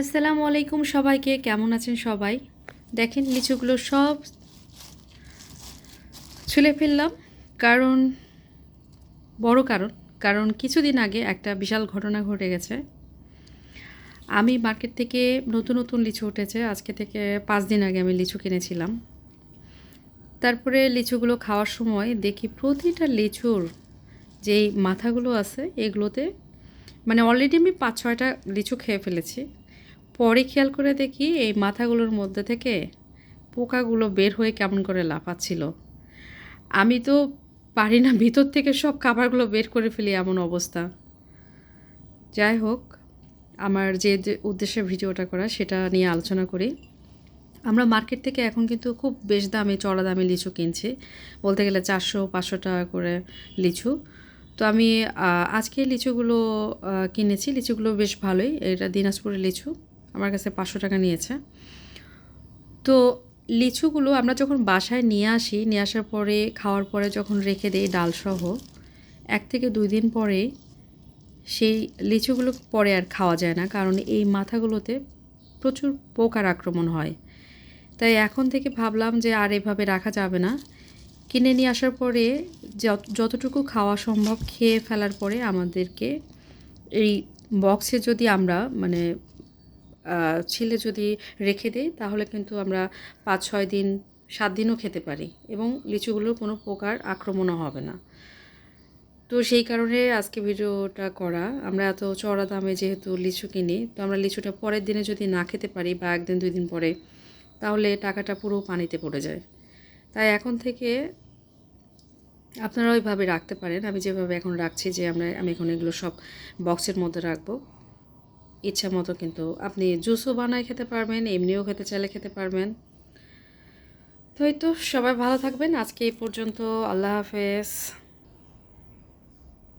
আসসালামু আলাইকুম সবাইকে, কেমন আছেন সবাই? দেখেন, লিচুগুলো সব ছুলে ফেললাম। কারণ, বড় কারণ কারণ কিছুদিন আগে একটা বিশাল ঘটনা ঘটে গেছে। আমি মার্কেট থেকে নতুন নতুন লিচু উঠেছে। আজকে থেকে পাঁচ দিন আগে আমি লিচু কিনেছিলাম। তারপরে লিচুগুলো খাওয়ার সময় দেখি প্রতিটা লিচুর যেই মাথাগুলো আছে, এগুলোতে মানে অলরেডি আমি পাঁচ ছয়টা লিচু খেয়ে ফেলেছি। পরে খেয়াল করে দেখি এই মাথাগুলোর মধ্যে থেকে পোকাগুলো বের হয়ে কেমন করে লাফাচ্ছিল। আমি তো পারি না ভিতর থেকে সব খাবারগুলো বের করে ফেলি এমন অবস্থা। যাই হোক, আমার যে উদ্দেশ্যে ভিডিওটা করা সেটা নিয়ে আলোচনা করি। আমরা মার্কেট থেকে এখন কিন্তু খুব বেশ দামে চড়া দামে লিচু কিনছি। বলতে গেলে চারশো, পাঁচশো টাকা করে লিচু। তো আমি আজকে লিচুগুলো কিনেছি। লিচুগুলো বেশ ভালোই। এটা দিনাজপুরের লিচু। আমার কাছে পাঁচশো টাকা নিয়েছে। তো লিচুগুলো আমরা যখন বাসায় নিয়ে আসি, নিয়ে আসার পরে, খাওয়ার পরে যখন রেখে দিই ডালসহ, এক থেকে দুই দিন পরে সেই লিচুগুলো পরে আর খাওয়া যায় না, কারণ এই মাথাগুলোতে প্রচুর পোকার আক্রমণ হয়। তাই এখন থেকে ভাবলাম যে আর এভাবে রাখা যাবে না। কিনে নিয়ে আসার পরে যত- যতটুকু খাওয়া সম্ভব খেয়ে ফেলার পরে আমাদেরকে এই বক্সে যদি আমরা মানে ছিলে যদি রেখে দেই, তাহলে কিন্তু আমরা পাঁচ, ছয় দিন, সাত দিনও খেতে পারি এবং লিচুগুলোর কোনো প্রকার আক্রমণও হবে না। তো সেই কারণে আজকে ভিডিওটা করা। আমরা এত চড়া দামে যেহেতু লিচু কিনি, তো আমরা লিচুটা পরের দিনে যদি না খেতে পারি বা একদিন, দুই দিন পরে, তাহলে টাকাটা পুরো পানিতে পড়ে যায়। তাই এখন থেকে আপনারা ওইভাবে রাখতে পারেন। আমি যেভাবে এখন রাখছি যে আমরা, আমি এখন এগুলো সব বক্সের মধ্যে রাখব। ইচ্ছা মতো কিন্তু আপনি জুসও বানায় খেতে পারবেন, এমনিও খেতে চাইলে খেতে পারবেন। তো এই তো, সবাই ভালো থাকবেন। আজকে এই পর্যন্ত, আল্লাহ হাফেজ।